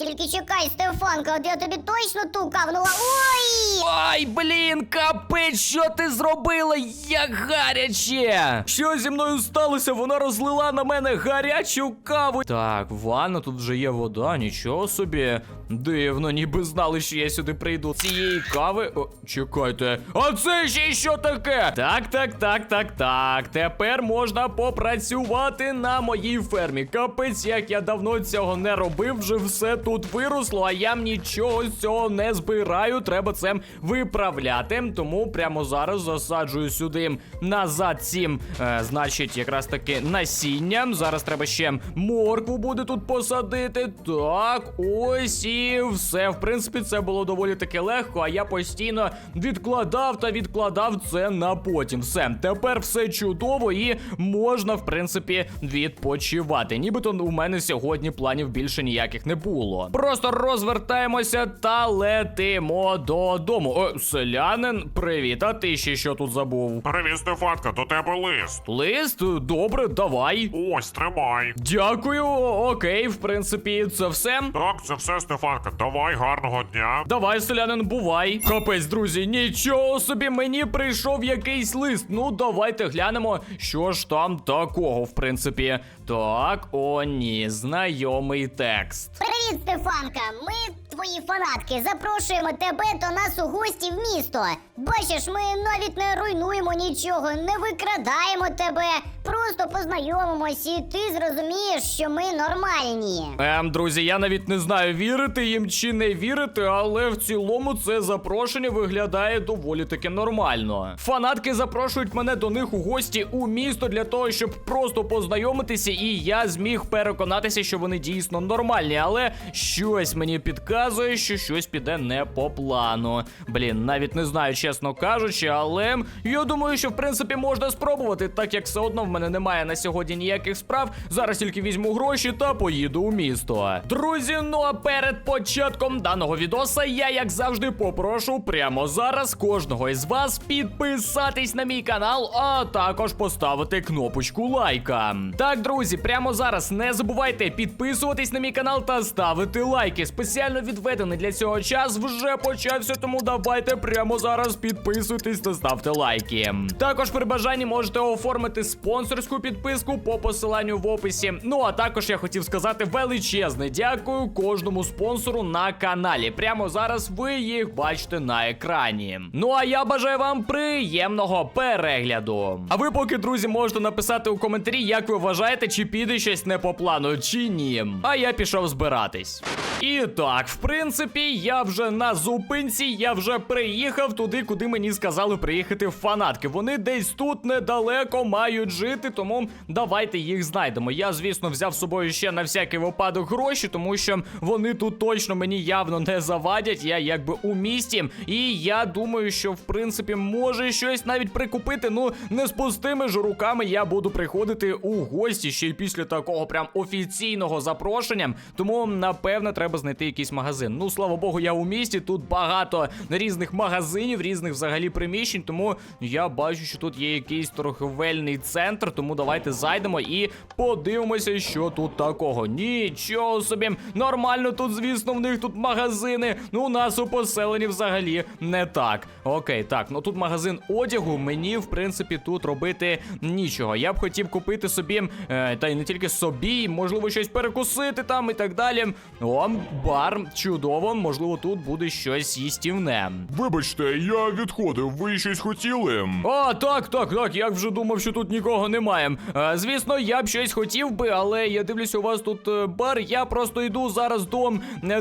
Тільки чекай, Стефанка, от я тобі точно ту кавнула. Ой! Ай, блін, капець, що ти зробила? Як гаряче! Що зі мною сталося? Вона розлила на мене гарячу каву. Так, ванна, тут вже є вода, нічого собі. Дивно, ніби знали, що я сюди прийду. Цієї кави. О, чекайте. А це ще що таке? Так, так, так, так, так. Тепер можна попрацювати на моїй фермі. Капець, як я давно цього не робив, вже все тут виросло, а я нічого з цього не збираю. Треба це виправляти. Тому прямо зараз засаджую сюди назад цим, е, значить, якраз таки насіння. Зараз треба ще моркву буде тут посадити. Так, ось і все. В принципі, це було доволі таки легко, а я постійно відкладав та відкладав це на потім. Все, тепер все чудово і можна, в принципі, відпочивати. Нібито у мене сьогодні планів більше ніяких не було. Просто розвертаємося та летимо додому. О, селянин, привіт, а ти ще що тут забув? Привіт, Стефанка, до тебе лист. Лист? Добре, давай. Ось, тримай. Дякую, окей, в принципі, це все. Так, це все, Стефанка. Давай, гарного дня. Давай, селянин, бувай. Капець, друзі, нічого собі, мені прийшов якийсь лист. Ну, давайте глянемо, що ж там такого, в принципі. Так, о, ні, знайомий текст. Привіт, Стефанка! Ми твої фанатки. Запрошуємо тебе до нас у гості в місто. Бачиш, ми навіть не руйнуємо нічого, не викрадаємо тебе. Просто познайомимось, і ти зрозумієш, що ми нормальні. Ем, друзі, я навіть не знаю, вірити їм чи не вірити, але в цілому це запрошення виглядає доволі таки нормально. Фанатки запрошують мене до них у гості у місто для того, щоб просто познайомитися, і я зміг переконатися, що вони дійсно нормальні. Але щось мені підказує, що щось піде не по плану. Блін, навіть не знаю, чесно кажучи, але я думаю, що в принципі можна спробувати, так як все одно в мене немає на сьогодні ніяких справ. Зараз тільки візьму гроші та поїду у місто. Друзі, ну а перед початком даного відоса я, як завжди, попрошу прямо зараз кожного із вас підписатись на мій канал, а також поставити кнопочку лайка. Так, друзі, прямо зараз не забувайте підписуватись на мій канал та ставити лайки. Спеціально відведений для цього час вже почався, тому давайте прямо зараз підписуйтесь та ставте лайки. Також при бажанні можете оформити спонсорську підписку по посиланню в описі. Ну а також я хотів сказати величезне дякую кожному спонсору на каналі. Прямо зараз ви їх бачите на екрані. Ну а я бажаю вам приємного перегляду. А ви поки, друзі, можете написати у коментарі, як ви вважаєте, чи піде щось не по плану, чи ні. А я пішов збиратись. І так, в принципі, я вже на зупинці, я вже приїхав туди, куди мені сказали приїхати фанатки. Вони десь тут недалеко мають жити, тому давайте їх знайдемо. Я, звісно, взяв з собою ще на всякий випадок гроші, тому що вони тут точно мені явно не завадять. Я якби у місті. І я думаю, що в принципі може щось навіть прикупити. Ну, не з пустими ж руками я буду приходити у гості ще й після такого прям офіційного запрошення. Тому, напевне, треба знайти якийсь магазин. Ну, слава Богу, я у місті. Тут багато різних магазинів, різних взагалі приміщень. Тому я бачу, що тут є якийсь торговельний центр. Тому давайте зайдемо і подивимося, що тут такого. Нічого собі, нормально тут, звісно, в них тут магазини. Ну, у нас у поселенні взагалі не так. Окей, так, ну тут магазин одягу. Мені, в принципі, тут робити нічого. Я б хотів купити собі, е, та й не тільки собі, можливо, щось перекусити там і так далі. О, бар, чудово, можливо, тут буде щось їстівне. Вибачте, я відходив. Ви щось хотіли? А, так, так, так. Я вже думав, що тут нікого немає. Е, звісно, я б щось хотів би, але я дивлюся, у вас тут е, бар. Я просто йду зараз до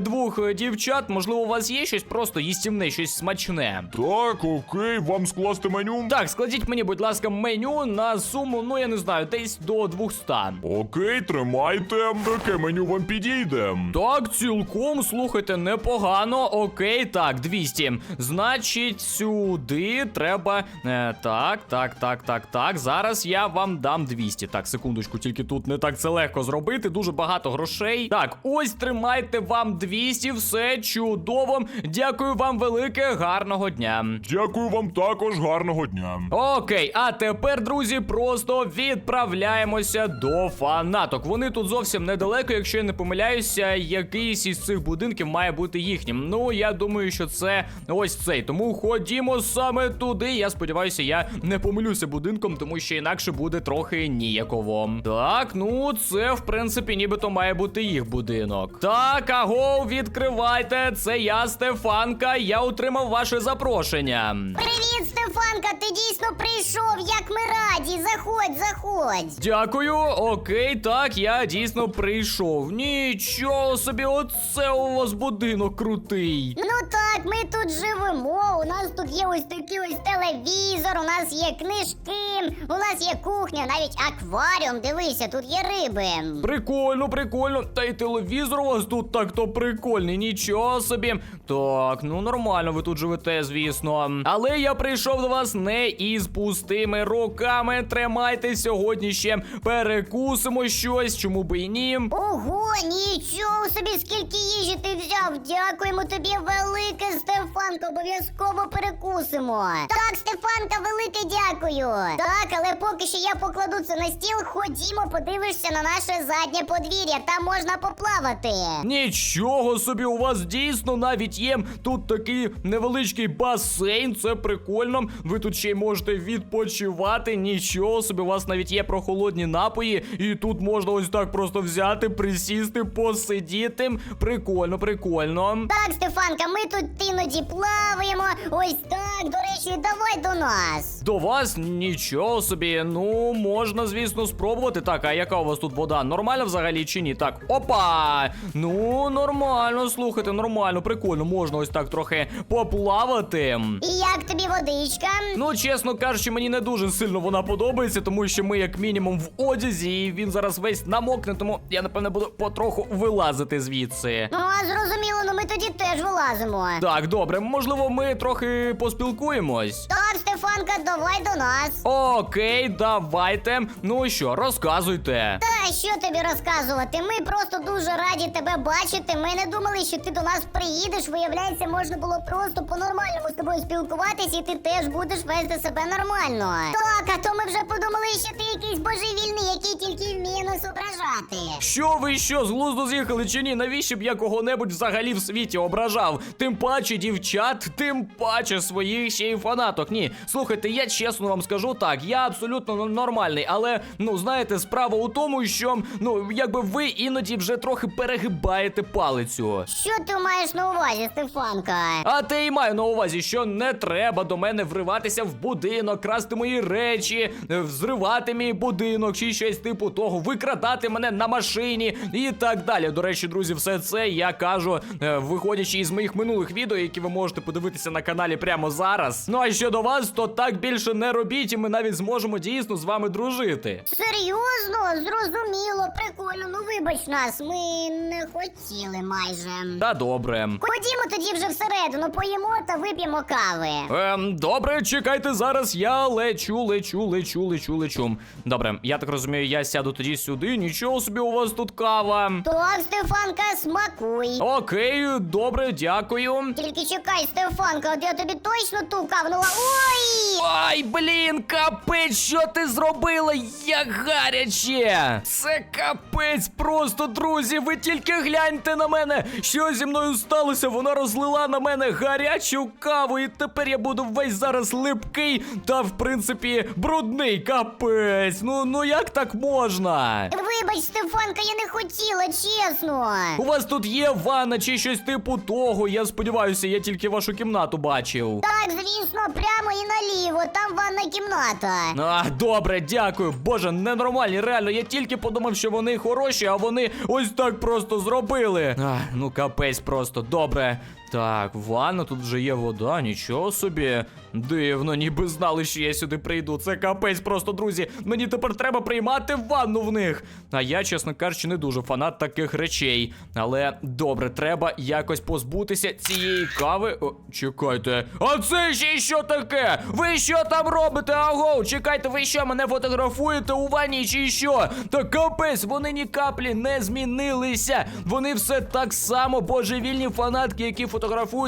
двох е, дівчат. Можливо, у вас є щось просто їстівне, щось смачне. Так, окей, вам скласти меню? Так, складіть мені, будь ласка, меню на суму, ну я не знаю, десь до 200. Окей, тримайте. Яке меню вам підійде? Так, цілком, слухайте, непогано. Окей, так, 200. Значить, сюди треба. Е, так, так, так, так, так. Зараз я вам дам 200. Так, секундочку, тільки тут не так це легко зробити. Дуже багато грошей. Так, ось тримайте вам 200, все чудово. Дякую вам велике, гарного дня. Дякую вам також, гарного дня. Окей, а тепер, друзі, просто відправляємося до фанаток. Вони тут зовсім недалеко, якщо я не помиляюся, якийсь із цих будинків має бути їхнім. Ну, я думаю, що це ось цей. Тому ходімо саме туди. Я сподіваюся, я не помилюся будинком, тому що інакше буде трохи ніяково. Так, ну це в принципі нібито має бути їх будинок. Так, аго, відкривайте. Це я, Стефанка. Я отримав ваше запрошення. Привіт, Стефанка! Ти дійсно прийшов, як ми раді. Заходь, заходь. Дякую, окей, так, я дійсно прийшов. Нічого собі, оце у вас будинок крутий. Ну так, ми тут живемо. У нас тут є ось такий ось телевізор, у нас є книжки, у нас є кухня, навіть акваріум. Дивися, тут є риби. Прикольно, прикольно. Та й телевізор у вас тут так то прикольний, нічого собі. Так, ну нормально, ви тут живете, звісно. Але я прийшов до вас не із пустими руками. Тримайте сьогодні ще перекусимо щось, чому би і ні. Ого, нічого собі, скільки їжі ти взяв. Дякуємо тобі велике, Стефанко. Обов'язково перекусимо. Так, Стефанка, велике дякую. Так, але поки що я покладу це на стіл. Ходімо, подивишся на наше заднє подвір'я. Там можна поплавати. Нічого собі, у вас дійсно навіть є тут такий невеличкий басейн. Це прикольно. Ви тут ще й можете відпочивати. Нічого собі, у вас навіть є прохолодні напої, і тут можна ось так просто взяти, присісти, посидіти. Прикольно, прикольно. Так, Стефанка, ми тут іноді плаваємо. Ось так. До речі, давай до нас. До вас нічого собі. Ну, можна, звісно, спробувати. Так, а яка у вас тут вода? Нормальна взагалі чи ні? Так, опа! Ну, нормально, слухайте, нормально, прикольно, можна ось так трохи поплавати. І як тобі водичка? Ну, чесно кажучи, мені не дуже сильно вона подобається, тому що ми, як мінімум, в одязі, і він зараз весь намокне, тому я напевне буду потроху вилазити звідси. Ну, а зрозуміло, ну ми тоді теж вилазимо. Так, добре, можливо, ми трохи поспілкуємось. Так, Стефанка, давай до нас. Окей, давайте. Ну що, розказуйте. Та що тобі розказувати? Ми просто дуже раді тебе бачити. Ми не думали, що ти до нас приїдеш. Виявляється, можна було просто по-нормальному з тобою спілкуватись, і ти теж будеш вести себе нормально. Так, а то ми вже подумали, що ти якийсь божевільний, який тільки вміє нас ображати. Що ви що, з глузду з'їхали чи ні? Навіщо б я кого-небудь взагалі в світі ображав? Тим паче дівчат, тим паче своїх ще й фанаток. Ні, слухайте, я чесно вам скажу так, я абсолютно нормальний, але ну знаєте, справа у тому, що ну якби ви іноді вже трохи перегибаєте палицю. Що ти маєш на увазі, Стефанка? А те й маю на увазі, що не треба до мене вриватися в будинок, красти мої речі, е, взривати мій будинок чи щось типу того, викрадати мене на машині і так далі. До речі, друзі, все це я кажу, е, виходячи із моїх минулих відео, які ви можете подивитися на каналі прямо зараз. Ну а щодо вас, то так більше не робіть, і ми навіть зможемо дійсно з вами дружити. Серйозно, зрозуміло, прикольно. Ну вибач нас, ми не хотіли майже. Та добре. Ходімо тоді вже всередину, поїмо та вип'ємо кави. Ем, добре, чекайте зараз. Я лечу, лечу, лечу, лечу, лечу. Добре, я так розумію, я сяду тоді сюди. Нічого собі у вас тут кава. Так, Стефанка, смакуй. Окей, добре, дякую. Тільки чекай, Стефанка, от я тобі точно ту кавнула. Ой! Ай, блін, капець, що ти зробила? Як гаряче! Це капець просто, друзі. Ви тільки гляньте на мене. Що зі мною сталося? Вона розлила на мене гарячу каву, і тепер я буду весь зараз липкий та, в принципі, брудний. Капець. Ну ну як так можна? Вибач, Стефанка, я не хотіла, чесно. У вас тут є ванна чи щось типу того. Я сподіваюся, я тільки вашу кімнату бачив. Так, звісно, прямо і наліво, там ванна кімната. А, добре, дякую. Боже, ненормальні, реально. Я тільки подумав, що вони хороші, а вони ось так просто зробили. А, ну капець просто. Добре. Так, ванна, тут вже є вода, нічого собі. Дивно, ніби знали, що я сюди прийду. Це капець просто, друзі. Мені тепер треба приймати ванну в них. А я, чесно кажучи, не дуже фанат таких речей. Але добре, треба якось позбутися цієї кави. О, чекайте. А це ще що таке? Ви що там робите? Аго, чекайте, ви що, мене фотографуєте у ванні чи що? Та капець, вони ні каплі не змінилися. Вони все так само божевільні фанатки, які фотографують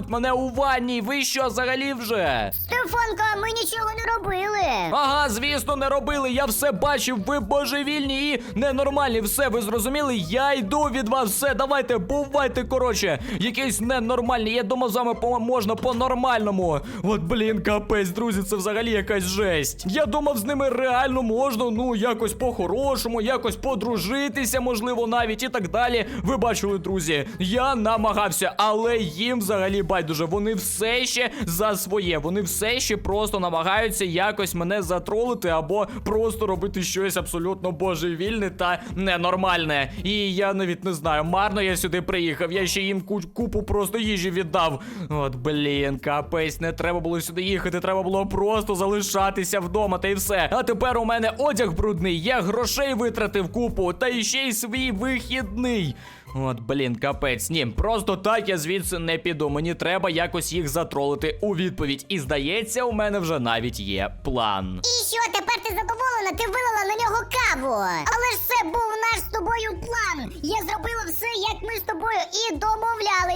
мене у ванні. Ви що взагалі вже? Стефанка, ми нічого не робили. Ага, звісно, не робили. Я все бачив. Ви божевільні і ненормальні. Все, ви зрозуміли? Я йду від вас. Все, давайте, бувайте, коротше. Якийсь ненормальний. Я думав, з вами по можна по-нормальному. От, блін, капець, друзі, це взагалі якась жесть. Я думав, з ними реально можна, ну, якось по-хорошому, якось подружитися, можливо, навіть і так далі. Ви бачили, друзі, я намагався, але їм взагалі байдуже. Вони все ще за своє. Вони все ще просто намагаються якось мене затролити або просто робити щось абсолютно божевільне та ненормальне. І я навіть не знаю, марно я сюди приїхав. Я ще їм купу просто їжі віддав. От блін, капець, не треба було сюди їхати. Треба було просто залишатися вдома та й все. А тепер у мене одяг брудний. Я грошей витратив купу, та ще й свій вихідний. От, блін, капець. Ні, просто так я звідси не піду. Мені треба якось їх затролити у відповідь. І здається, у мене вже навіть є план. І що, тепер ти задоволена? Ти вилила на нього каву. Але ж це був наш з тобою план. Я зробила все, як ми з тобою і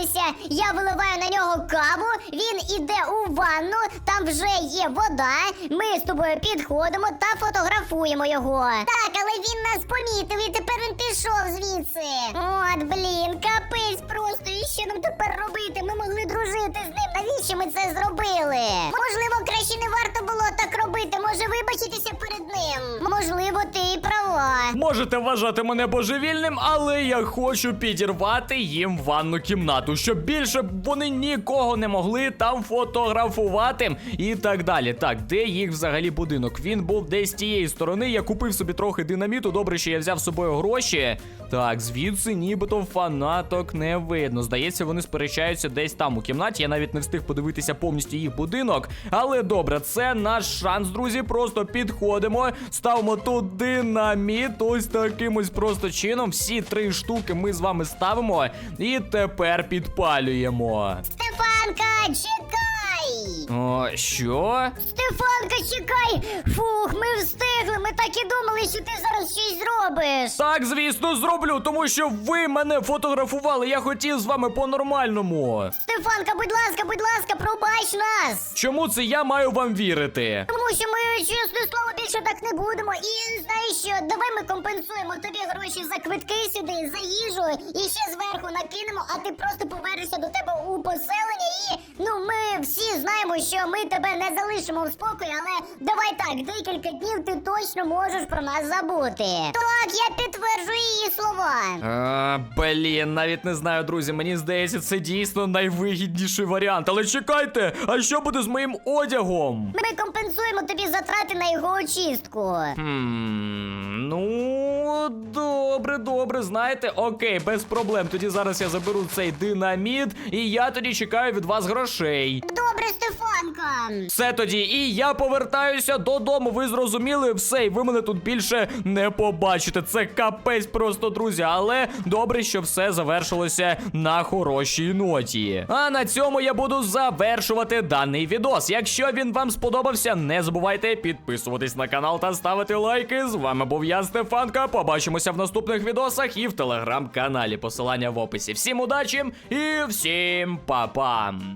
домовлялися. Я виливаю на нього каву, він іде у ванну, там вже є вода. Ми з тобою підходимо та фотографуємо його. Так, але він нас помітив і тепер він пішов звідси. От, блін, капець просто. І що нам тепер робити? Ми могли дружити з ним. Навіщо ми це зробили? Можливо, краще не варто було так робити. Може вибачитися перед ним. Можливо, ти і права. Можете вважати мене божевільним, але я хочу підірвати їм ванну кімнату, щоб більше вони нікого не могли там фотографувати і так далі. Так, де їх взагалі будинок? Він був десь з тієї сторони. Я купив собі трохи динаміту. Добре, що я взяв з собою гроші. Так, звідси нібито фанаток не видно. Здається, вони сперечаються десь там у кімнаті. Я навіть не встиг подивитися повністю їх будинок. Але добре, це наш шанс, друзі. Просто підходимо, ставимо тут динаміт. Ось таким ось просто чином. Всі три штуки ми з вами ставимо. І тепер підпалюємо. Степанка, чекай! О, що? Стефанка, чекай! Фух, ми встигли. Ми так і думали, що ти зараз щось зробиш. Так, звісно, зроблю, тому що ви мене фотографували. Я хотів з вами по-нормальному. Стефанка, будь ласка, будь ласка, пробач нас. Чому це я маю вам вірити? Тому що ми, чесне слово, більше так не будемо. І знаєш що, давай ми компенсуємо тобі гроші за квитки сюди, за їжу, і ще зверху накинемо, а ти просто повернешся до тебе у поселення. І ну ми всі знаємо, що ми тебе не залишимо в спокої, але давай так, декілька днів ти точно можеш про нас забути. Так, я підтверджую її слова. А, блін, навіть не знаю, друзі. Мені здається, це дійсно найвигідніший варіант. Але чекайте, а що буде з моїм одягом? Ми компенсуємо тобі затрати на його очистку. Хм, ну, добре, добре, знаєте, окей, без проблем. Тоді зараз я заберу цей динаміт, і я тоді чекаю від вас грошей. Добре, Стефанка. Все тоді, і я повертаюся додому. Ви зрозуміли все, і ви мене тут більше не побачите. Це капець просто, друзі. Але добре, що все завершилося на хорошій ноті. А на цьому я буду завершувати даний відос. Якщо він вам сподобався, не забувайте підписуватись на канал та ставити лайки. З вами був я, Стефанка. Побачимося в наступних відосах і в телеграм-каналі. Посилання в описі. Всім удачі і всім па-па!